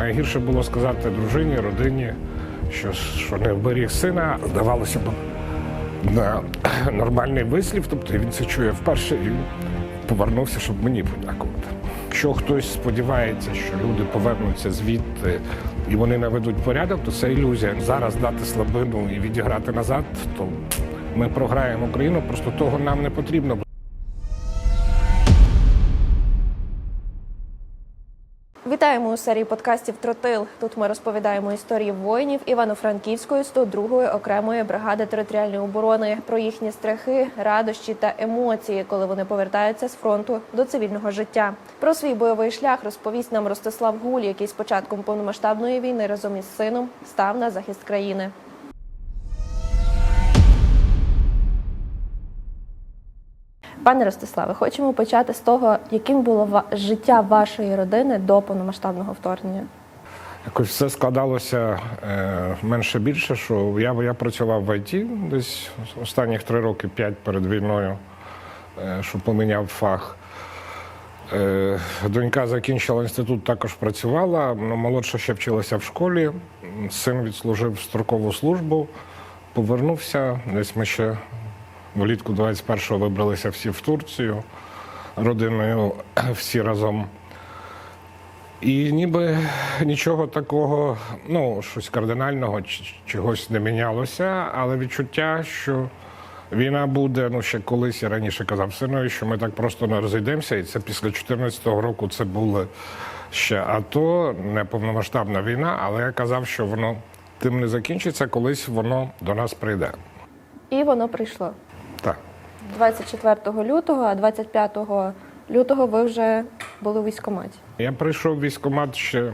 Найгірше було сказати дружині, родині, що, що не вберіг сина. Здавалося б, на нормальний вислів, тобто він це чує вперше і повернувся, щоб мені подякувати. Якщо хтось сподівається, що люди повернуться звідти і вони наведуть порядок, то це ілюзія. Зараз дати слабину і відіграти назад, то ми програємо Україну, просто того нам не потрібно. Вітаємо у серії подкастів Тротил. Тут ми розповідаємо історії воїнів Івано-Франківської 102-ї окремої бригади територіальної оборони про їхні страхи, радощі та емоції, коли вони повертаються з фронту до цивільного життя. Про свій бойовий шлях розповість нам Ростислав Гуль, який з початком повномасштабної війни разом із сином став на захист країни. Пане Ростиславе, хочемо почати з того, яким було життя вашої родини до повномасштабного вторгнення. Якось все складалося е, менше більше, що я, я працював в ІТ десь останніх три роки, п'ять перед війною, е, що поміняв фах. Е, донька закінчила інститут, також працювала, молодша ще вчилася в школі. Син відслужив строкову службу, повернувся. Десь ми ще влітку 21-го вибралися всі в Турцію родиною, всі разом. І ніби нічого такого, ну, щось кардинального, чогось не мінялося, але відчуття, що війна буде, ну ще колись я раніше казав синові, що ми так просто не розійдемося, і це після 2014 року це було ще АТО, не повномасштабна війна, але я казав, що воно тим не закінчиться, колись воно до нас прийде. І воно прийшло Так. 24 лютого, а 25 лютого ви вже були у військкоматі. Я прийшов в військкомат ще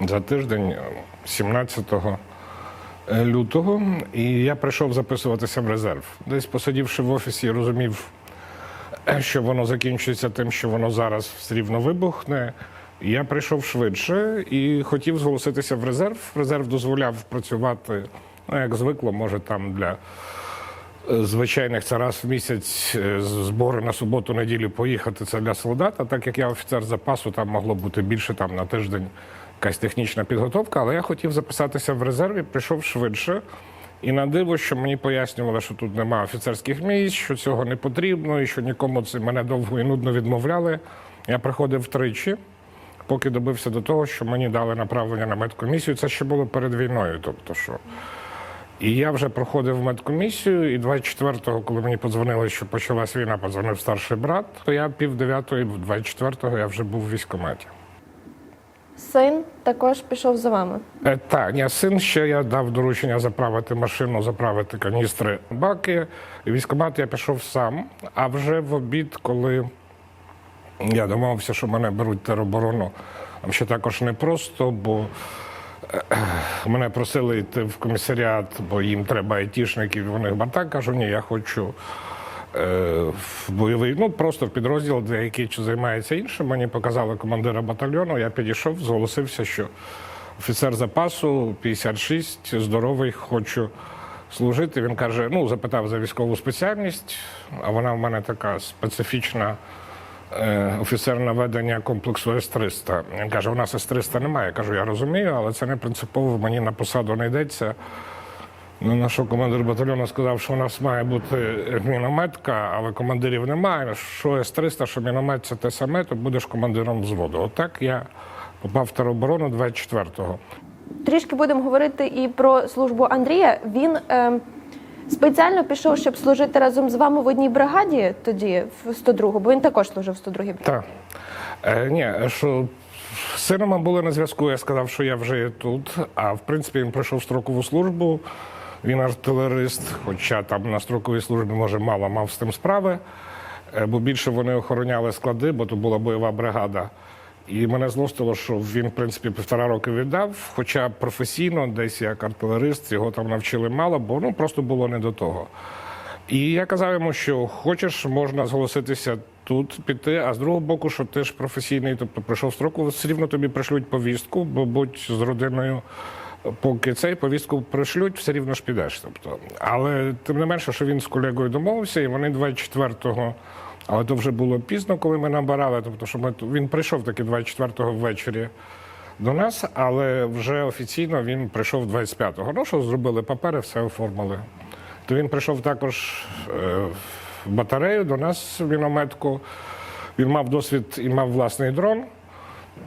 за тиждень, 17 лютого, і я прийшов записуватися в резерв. Десь посидівши в офісі, я розумів, що воно закінчується тим, що воно зараз все рівно вибухне. Я прийшов швидше і хотів зголоситися в резерв. Резерв дозволяв працювати, ну як звикло, може там для е, звичайних це раз в місяць е, збори на суботу, неділю поїхати. Це для солдат. А так як я офіцер запасу, там могло бути більше там на тиждень якась технічна підготовка. Але я хотів записатися в резерві, прийшов швидше. І на диво, що мені пояснювали, що тут немає офіцерських місць, що цього не потрібно, і що нікому це мене довго і нудно відмовляли. Я приходив тричі, поки добився до того, що мені дали направлення на медкомісію. Це ще було перед війною. Тобто, що і я вже проходив медкомісію, і 24-го, коли мені подзвонили, що почалась війна, подзвонив старший брат, то я пів дев'ятої, 24-го я вже був в військкоматі. Син також пішов за вами. Е, так, ні, син ще я дав доручення заправити машину, заправити каністри, баки. І військкомат я пішов сам. А вже в обід, коли я домовився, що мене беруть тероборону, ще також непросто, бо мене просили йти в комісаріат, бо їм треба айтішників, вони бартак. Кажу, ні, я хочу е, в бойовий, ну просто в підрозділ, де який займається іншим. Мені показали командира батальйону. Я підійшов, зголосився, що офіцер запасу 56, здоровий, хочу служити. Він каже: ну, запитав за військову спеціальність, а вона в мене така специфічна. Е, Офіцер наведення комплексу С-300. Він каже, у нас С-300 немає. Я кажу, я розумію, але це не принципово, мені на посаду не йдеться. Ну, на що командир батальйону сказав, що у нас має бути мінометка, але командирів немає. Що С-300, що міномет це те саме, то будеш командиром взводу. Отак я попав в тероборону 24-го. Трішки будемо говорити і про службу Андрія. Він ем, спеціально пішов, щоб служити разом з вами в одній бригаді тоді, в 102-го, бо він також служив в 102-й бригаді. Так. Е, ні, що з сином були на зв'язку, я сказав, що я вже тут. А в принципі він пройшов строкову службу. Він артилерист, хоча там на строковій службі, може, мало мав з тим справи, е, бо більше вони охороняли склади, бо то була бойова бригада. І мене злостило, що він, в принципі, півтора роки віддав, хоча професійно, десь як артилерист, його там навчили мало, бо ну просто було не до того. І я казав йому, що хочеш, можна зголоситися тут піти, а з другого боку, що ти ж професійний, тобто пройшов строку, все рівно тобі пришлють повістку, бо будь з родиною. Поки цей повістку пришлють, все рівно ж підеш. Тобто. Але тим не менше, що він з колегою домовився, і вони 24-го, але то вже було пізно, коли ми набирали. Тобто, що ми він прийшов таки 24-го ввечері до нас, але вже офіційно він прийшов 25-го. Ну, що зробили папери, все оформили. То він прийшов також е, в батарею до нас в мінометку. Він мав досвід і мав власний дрон.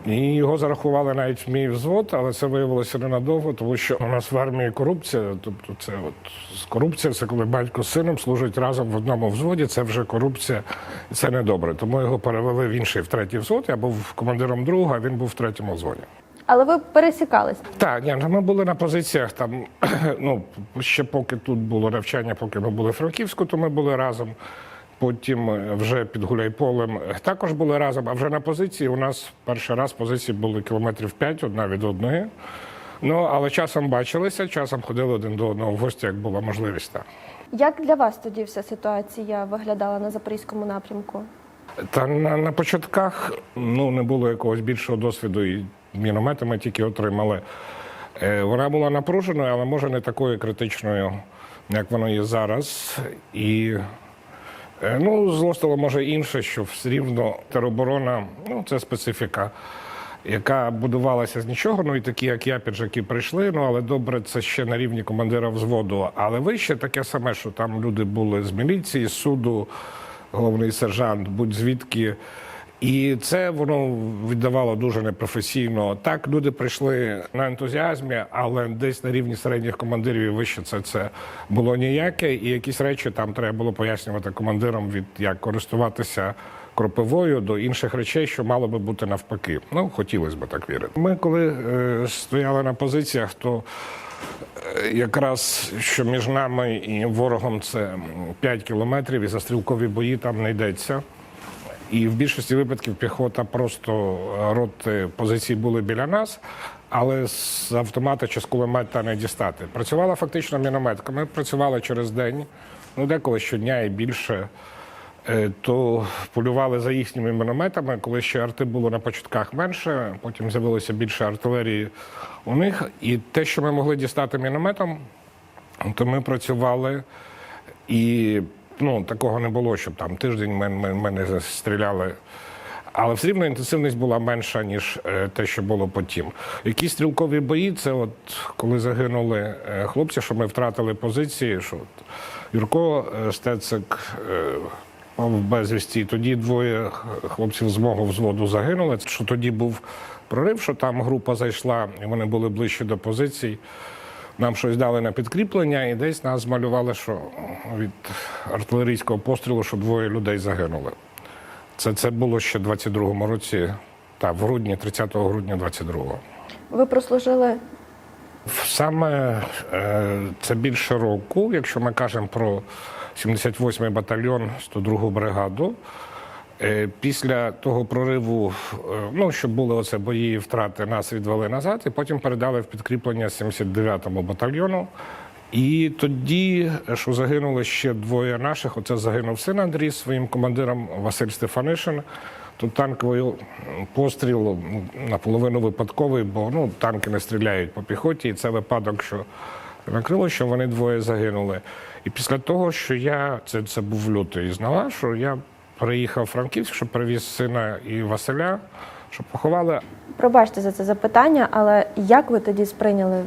І його зарахували навіть в мій взвод, але це виявилося ненадовго, тому що у нас в армії корупція. Тобто, це от корупція, це коли батько з сином служать разом в одному взводі. Це вже корупція, і це недобре. Тому його перевели в інший в третій взвод. Я був командиром другого, а він був в третьому взводі. Але ви пересікались. Так, ні, ну, ми були на позиціях там. Ну ще поки тут було навчання, поки ми були в Франківську, то ми були разом. Потім е, вже під Гуляйполем е, також були разом. А вже на позиції у нас перший раз позиції були кілометрів 5 одна від одної. Ну але часом бачилися, часом ходили один до одного в гості, як була можливість. Так. Як для вас тоді вся ситуація виглядала на запорізькому напрямку? Та на, на початках ну, не було якогось більшого досвіду, і міномети ми тільки отримали. Е, вона була напруженою, але може не такою критичною, як воно є зараз. І е, ну, злостило може інше, що все рівно тероборона ну, це специфіка. Яка будувалася з нічого, ну і такі, як я, піджаки прийшли. Ну але добре, це ще на рівні командира взводу. Але вище таке саме, що там люди були з міліції, з суду, головний сержант, будь-звідки. І це воно віддавало дуже непрофесійно. Так, люди прийшли на ентузіазмі, але десь на рівні середніх командирів і вище це, це було ніяке. І якісь речі там треба було пояснювати командирам від як користуватися кропивою до інших речей, що мало би бути навпаки. Ну, хотілося б так вірити. Ми коли е, стояли на позиціях, то е, якраз що між нами і ворогом це 5 кілометрів, і за стрілкові бої там не йдеться. І в більшості випадків піхота просто е, роти позицій були біля нас, але з автомата чи з кулемета не дістати. Працювала фактично мінометка. Ми працювали через день, ну деколи щодня і більше. Е, То полювали за їхніми мінометами, коли ще арти було на початках менше, потім з'явилося більше артилерії у них. І те, що ми могли дістати мінометом, то ми працювали і ну, такого не було, щоб там тиждень ми, ми, ми не стріляли. Але все рівно інтенсивність була менша, ніж е, те, що було потім. Якісь стрілкові бої, це от коли загинули е, хлопці, що ми втратили позиції, що от Юрко е, Стецик пав безвісті, тоді двоє хлопців з мого взводу загинули. Що тоді був прорив, що там група зайшла, і вони були ближче до позицій. Нам щось дали на підкріплення, і десь нас змалювали, що від артилерійського пострілу, що двоє людей загинули. Це, це було ще в 22-му році, та в грудні, 30 грудня 22-го. Ви прослужили Саме е, це більше року, якщо ми кажемо про 78-й батальйон, 102-гу бригаду. Е, Після того прориву, е, ну щоб були оце бої втрати, нас відвели назад, і потім передали в підкріплення 79-му батальйону. І тоді, що загинули ще двоє наших, оце загинув син Андрій своїм командиром Василь Стефанишин. Тут танковий постріл ну, наполовину випадковий, бо ну, танки не стріляють по піхоті, і це випадок, що накрило, що вони двоє загинули. І після того, що я це, це був лютий, знала, що я приїхав в Франківськ, щоб привіз сина і Василя, щоб поховали. Пробачте за це запитання, але як ви тоді сприйняли,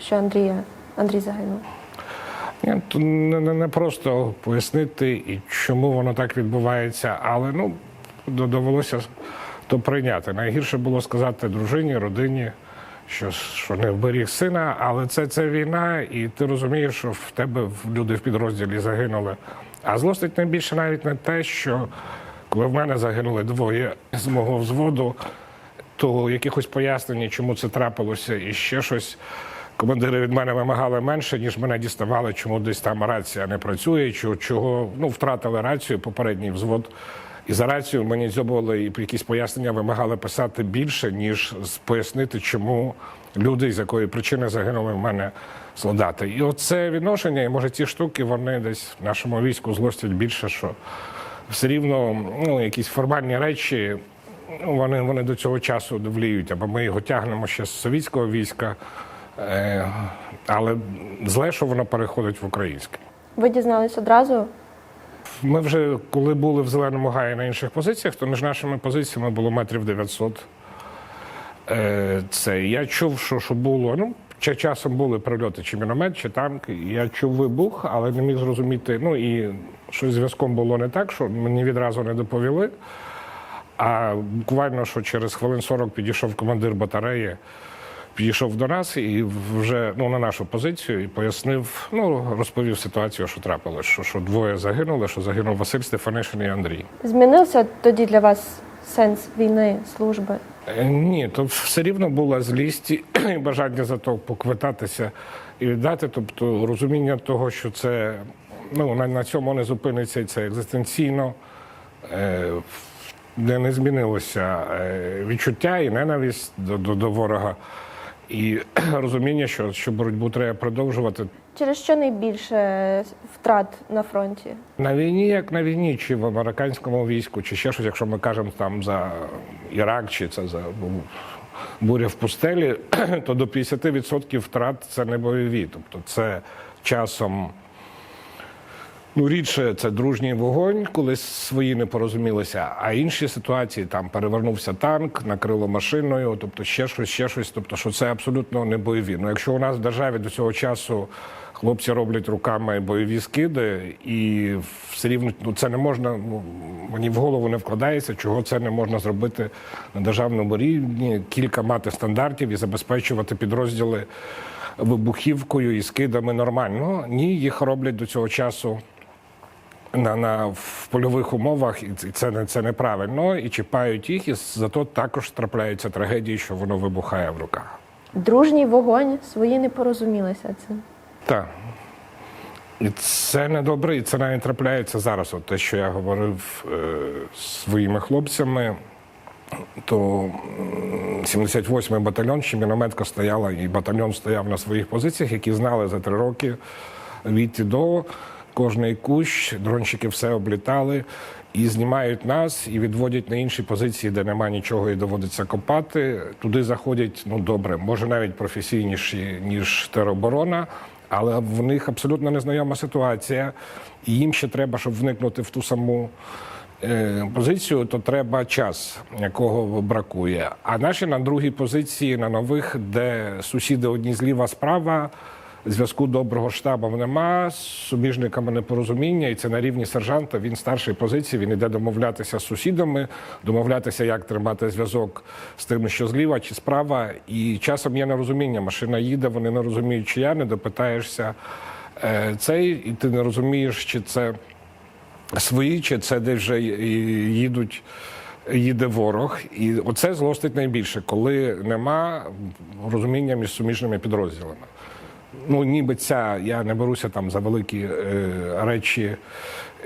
що Андрія Андрій загинув? Ні, то не, не, не просто пояснити, і чому воно так відбувається, але ну довелося то прийняти. Найгірше було сказати дружині, родині, що, що не вберіг сина, але це, це війна, і ти розумієш, що в тебе люди в підрозділі загинули. А злостить найбільше навіть не те, що коли в мене загинули двоє з мого взводу, то якихось пояснень, чому це трапилося, і ще щось. Командири від мене вимагали менше, ніж мене діставали, чому десь там рація не працює, чи чого ну, втратили рацію, попередній взвод. І за рацію мені дзьобували і якісь пояснення вимагали писати більше, ніж пояснити, чому люди, з якої причини загинули в мене солдати. І оце відношення, і може ці штуки вони десь в нашому війську злостять більше, що все рівно ну, якісь формальні речі, ну, вони, вони до цього часу вліють, або ми його тягнемо ще з совітського війська, е, але зле, що воно переходить в українське. Ви дізнались одразу? Ми вже коли були в зеленому гаї на інших позиціях, то між нашими позиціями було метрів 900. Е, Це я чув, що, що було. Ну, чи часом були прильоти, чи міномет, чи танк. Я чув вибух, але не міг зрозуміти. Ну і щось зв'язком було не так, що мені відразу не доповіли. А буквально, що через хвилин 40 підійшов командир батареї, підійшов до нас і вже ну, на нашу позицію і пояснив, ну, розповів ситуацію, що трапилось, що, що двоє загинули, що загинув Василь Стефанишин і Андрій. Змінився тоді для вас сенс війни, служби? Е, Ні, то все рівно була злість і бажання за то поквитатися і віддати. Тобто розуміння того, що це ну, на, на цьому не зупиниться, і це екзистенційно. Е, де не змінилося е, відчуття і ненависть до, до, до ворога, і розуміння, що, що боротьбу треба продовжувати. Через що найбільше втрат на фронті? На війні, як на війні, чи в американському війську, чи ще щось, якщо ми кажемо там за Ірак, чи це за ну, буря в пустелі, то до 50% втрат це не бойові. Тобто це часом. Ну, рідше це дружній вогонь, коли свої не порозумілися, а інші ситуації там перевернувся танк, накрило машиною, тобто ще щось, ще щось. Тобто, що це абсолютно не бойові. Ну, якщо у нас в державі до цього часу хлопці роблять руками бойові скиди, і все рівно ну, це не можна, ну мені в голову не вкладається, чого це не можна зробити на державному рівні, кілька мати стандартів і забезпечувати підрозділи вибухівкою і скидами нормально. Ні, їх роблять до цього часу на, на в польових умовах, і це- не це неправильно. І чіпають їх, і зато також трапляються трагедії, що воно вибухає в руках. Дружній вогонь, свої не порозумілися цим. Так. І це не добре, і це навіть трапляється зараз. От те, що я говорив е, своїми хлопцями, то м, 78-й батальйон, ще мінометка стояла, і батальйон стояв на своїх позиціях, які знали за три роки від і до. Кожний кущ, дронщики все облітали і знімають нас, і відводять на інші позиції, де нема нічого і доводиться копати. Туди заходять ну добре, може навіть професійніші ніж тероборона, але в них абсолютно незнайома ситуація, і їм ще треба, щоб вникнути в ту саму е, позицію, то треба час, якого бракує. А наші на другій позиції, на нових, де сусіди одні зліва справа. Зв'язку доброго штабом нема, з суміжниками непорозуміння, і це на рівні сержанта. Він старшої позиції, він іде домовлятися з сусідами, домовлятися, як тримати зв'язок з тим, що зліва чи справа. І часом є нерозуміння. Машина їде, вони не розуміють, чия, не допитаєшся е, цей, і ти не розумієш, чи це свої, чи це де вже їдуть. Їде ворог, і оце злостить найбільше, коли нема розуміння між суміжними підрозділами. Ну, ніби ця, я не беруся там за великі е, речі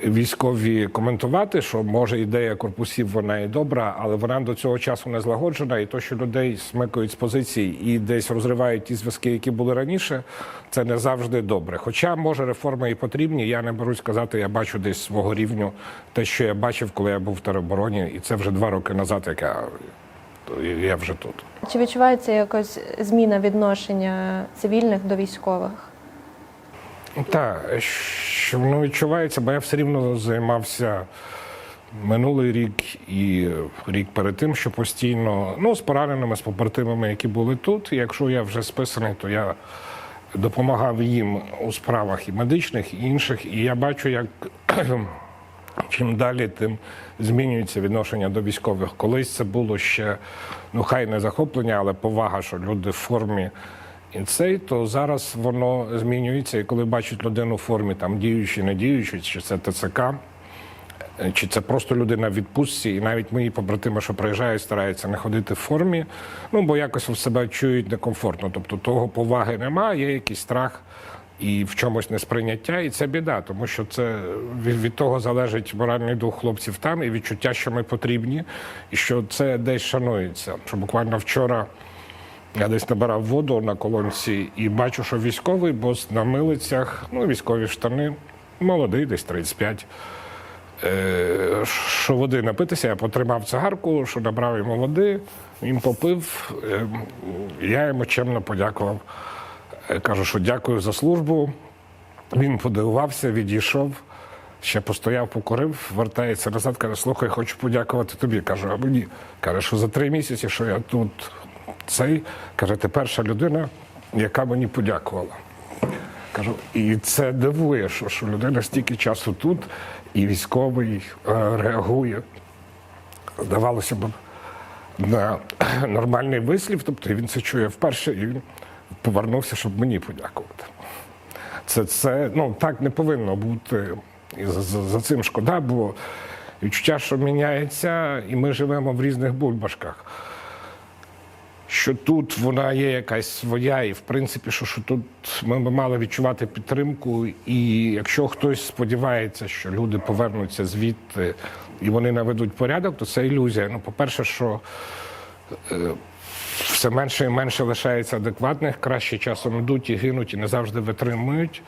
військові коментувати, що може ідея корпусів вона і добра, але вона до цього часу не злагоджена, і то, що людей смикають з позицій і десь розривають ті зв'язки, які були раніше, це не завжди добре. Хоча, може, реформи і потрібні, я не берусь сказати, я бачу десь свого рівню те, що я бачив, коли я був в теробороні, і це вже два роки назад, як я, я вже тут. Чи відчувається якось зміна відношення цивільних до військових? Так, що воно відчувається, бо я все рівно займався минулий рік і рік перед тим, що постійно ну, з пораненими, з побратимами, які були тут. І якщо я вже списаний, то я допомагав їм у справах і медичних, і інших. І я бачу, як чим далі, тим змінюється відношення до військових. Колись це було ще ну хай не захоплення, але повага, що люди в формі. І цей, то зараз воно змінюється, і коли бачать людину в формі, там діючи, не діючи, чи це ТЦК, чи це просто людина в відпустці, і навіть мої побратими, що приїжджають, стараються не ходити в формі, ну бо якось в себе чують некомфортно. Тобто того поваги немає, є якийсь страх і в чомусь несприйняття, і це біда, тому що це від, того залежить моральний дух хлопців там і відчуття, що ми потрібні, і що це десь шанується. Що буквально вчора. Я десь набирав воду на колонці і бачу, що військовий бос на милицях, ну, військові штани, молодий, десь 35. Е, що води напитися, я потримав цигарку, що набрав йому води, він попив. Е, я йому чемно подякував. Е, Кажу, що дякую за службу. Він подивувався, відійшов, ще постояв, покурив, вертається назад, каже, слухай, хочу подякувати тобі. Кажу, а мені. Каже, що за три місяці, що я тут цей каже, ти перша людина, яка мені подякувала. Кажу, і це дивує, що, що людина стільки часу тут, і військовий е, реагує. Здавалося б, на нормальний вислів, тобто він це чує вперше, і він повернувся, щоб мені подякувати. Це, це ну, так не повинно бути. І за, за, за цим шкода, бо відчуття, що міняється, і ми живемо в різних бульбашках. Що тут вона є якась своя, і в принципі, що, що тут ми б мали відчувати підтримку. І якщо хтось сподівається, що люди повернуться звідти і вони наведуть порядок, то це ілюзія. Ну, по-перше, що е, все менше і менше лишається адекватних, краще часом йдуть і гинуть, і не завжди витримують.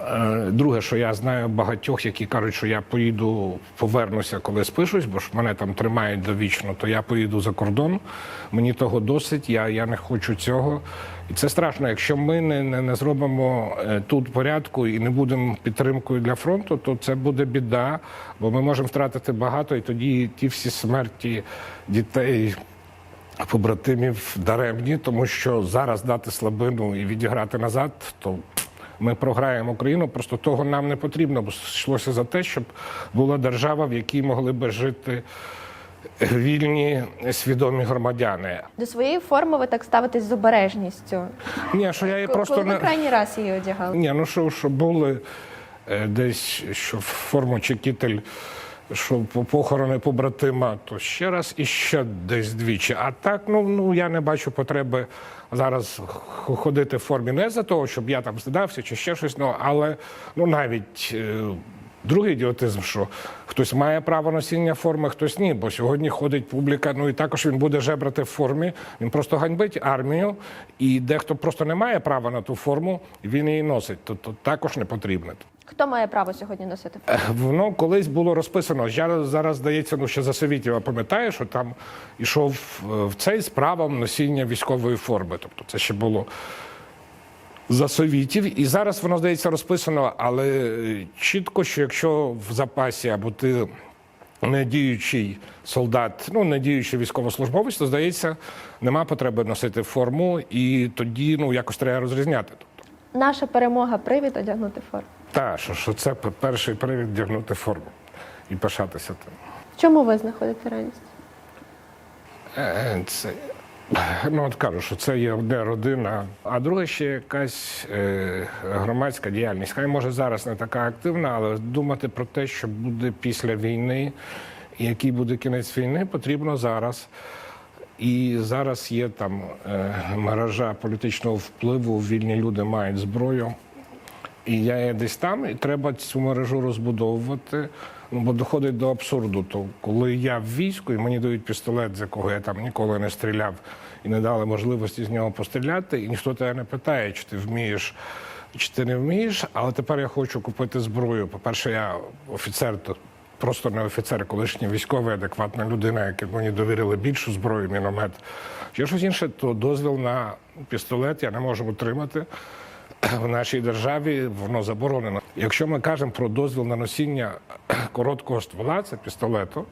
Е, Друге, що я знаю багатьох, які кажуть, що я поїду, повернуся, коли спишусь, бо ж мене там тримають довічно, то я поїду за кордон. Мені того досить, я, я не хочу цього. І це страшно. Якщо ми не, не, не зробимо е, тут порядку і не будемо підтримкою для фронту, то це буде біда, бо ми можемо втратити багато, і тоді ті всі смерті дітей побратимів даремні, тому що зараз дати слабину і відіграти назад, то ми програємо Україну. Просто того нам не потрібно, бо йшлося за те, щоб була держава, в якій могли би жити вільні, свідомі громадяни. До своєї форми ви так ставитесь з обережністю. Ні, що я її Коли просто ви не крайній раз її одягали? ні, ну що, що були е, десь, що форму чи кітель, що похорони побратима, то ще раз і ще десь двічі. А так, ну, ну я не бачу потреби зараз ходити в формі не за того, щоб я там здався чи ще щось, ну, але ну навіть. е, Другий ідіотизм, що хтось має право носіння форми, хтось ні. Бо сьогодні ходить публіка. Ну і також він буде жебрати в формі. Він просто ганьбить армію, і дехто просто не має права на ту форму, він її носить. То, то також не потрібно. Хто має право сьогодні носити форму? Е, Воно колись було розписано. Я зараз здається, ну ще за Совітєва пам'ятаю, що там ішов е, в цей з правом носіння військової форми. Тобто це ще було за совітів, і зараз воно здається розписано, але е, чітко, що якщо в запасі або ти не діючий солдат, ну не діючий військовослужбовець, то здається, нема потреби носити форму, і тоді ну якось треба розрізняти. Наша перемога привід одягнути форму. Та що, що це перший привід вдягнути форму і пишатися тим. В чому ви знаходите радість? Е, Це ну от кажу, що це є одне родина, а друге ще якась е, громадська діяльність. Хай може зараз не така активна, але думати про те, що буде після війни, який буде кінець війни, потрібно зараз. І зараз є там е, мережа політичного впливу, вільні люди мають зброю. І я є десь там, і треба цю мережу розбудовувати. Ну, бо доходить до абсурду. То коли я в війську і мені дають пістолет, з якого я там ніколи не стріляв, і не дали можливості з нього постріляти, і ніхто тебе не питає, чи ти вмієш, чи ти не вмієш. Але тепер я хочу купити зброю. По-перше, я офіцер, то просто не офіцер, колишній військовий, адекватна людина, яка мені довірили більшу зброю, міномет. Чи щось інше, то дозвіл на пістолет я не можу отримати в нашій державі воно заборонено. Якщо ми кажемо про дозвіл на носіння короткого ствола, це пістолету,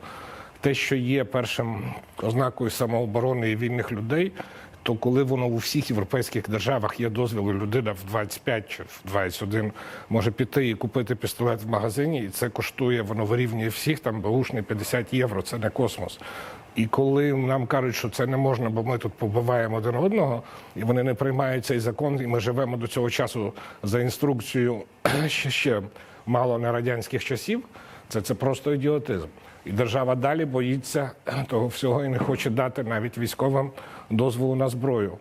те, що є першим ознакою самооборони і вільних людей, то коли воно у всіх європейських державах є дозвіл, людина в 25 чи в 21 може піти і купити пістолет в магазині, і це коштує, воно вирівнює всіх, там баушний 50 євро, це не космос. І коли нам кажуть, що це не можна, бо ми тут побиваємо один одного, і вони не приймають цей закон, і ми живемо до цього часу за інструкцією ще, ще мало не радянських часів, це, це просто ідіотизм. І держава далі боїться того всього і не хоче дати навіть військовим дозволу на зброю.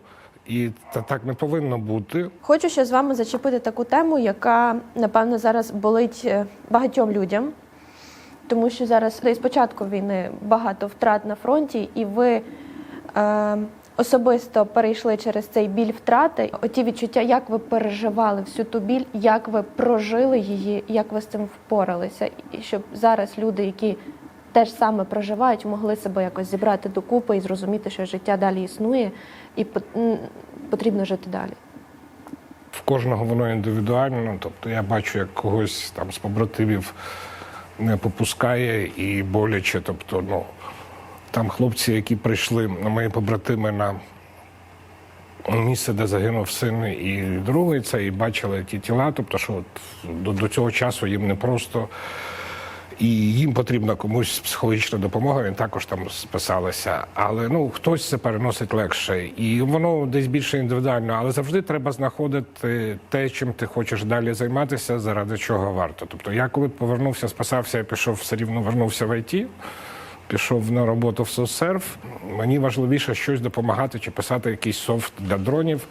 І це так не повинно бути. Хочу ще з вами зачепити таку тему, яка напевно зараз болить е, багатьом людям, тому що зараз з початку війни багато втрат на фронті, і ви е, особисто перейшли через цей біль втрати. Оті відчуття, як ви переживали всю ту біль, як ви прожили її, як ви з цим впоралися, і щоб зараз люди, які теж саме проживають, могли себе якось зібрати докупи і зрозуміти, що життя далі існує, і потрібно жити далі. в кожного воно індивідуально. Тобто я бачу, як когось там з побратимів не попускає і боляче. Тобто, ну там хлопці, які прийшли на мої побратими на місце, де загинув син і другий, це і бачили ті тіла. Тобто, що до, до цього часу їм не просто. І їм потрібна комусь психологічна допомога, він також там списалися. Але ну хтось це переносить легше, і воно десь більше індивідуально. Але завжди треба знаходити те, чим ти хочеш далі займатися, заради чого варто. Тобто, я коли повернувся, спасався, я пішов все рівно вернувся в ІТ, пішов на роботу в соцсерв. Мені важливіше щось допомагати чи писати якийсь софт для дронів.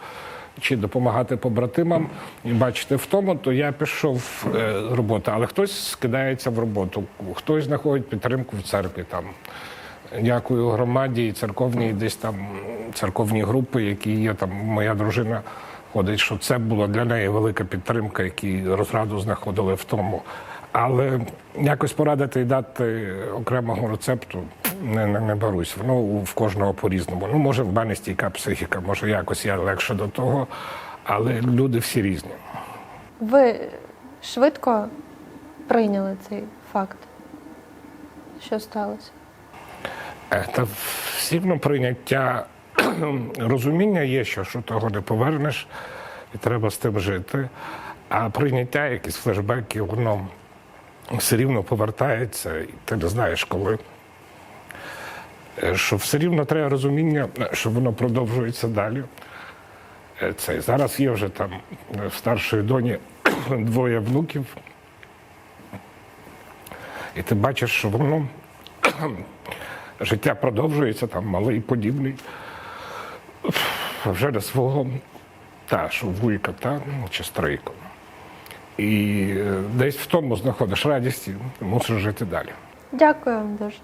Чи допомагати побратимам і бачити в тому, то я пішов е, з роботи, але хтось скидається в роботу, хтось знаходить підтримку в церкві. Там дякую громаді церковній, десь там церковні групи, які є там. Моя дружина ходить, що це була для неї велика підтримка, які розраду знаходили в тому. Але якось порадити і дати окремого рецепту не, не, не берусь. Воно в кожного по-різному. Ну, може, в мене стійка психіка, може якось я легше до того, але люди всі різні. Ви швидко прийняли цей факт? Що сталося? Е, Та все одно прийняття розуміння є, що, що того не повернеш, і треба з тим жити. А прийняття, якісь флешбеки, воно все рівно повертається, і ти не знаєш коли. Е, Що все рівно треба розуміння, що воно продовжується далі. Е, Це зараз є вже там е, в старшої доні двоє внуків. І ти бачиш, що воно життя продовжується, там малий подібний. Вже до свого та, що вуйка, та, чи стрийку. І десь в тому знаходиш радість і мусиш жити далі. Дякую вам дуже.